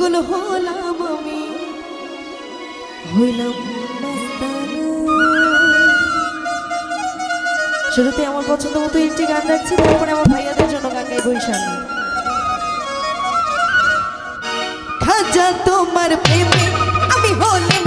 পাগল হলাম আমি। হইলাম শুরুতে আমার পছন্দ মতো একটি গান রাখছি, তারপরে আমার ভাইয়াদের জন্য গান গাই ইনশাআল্লাহ খাজা তোমার প্রেমে আমি হলে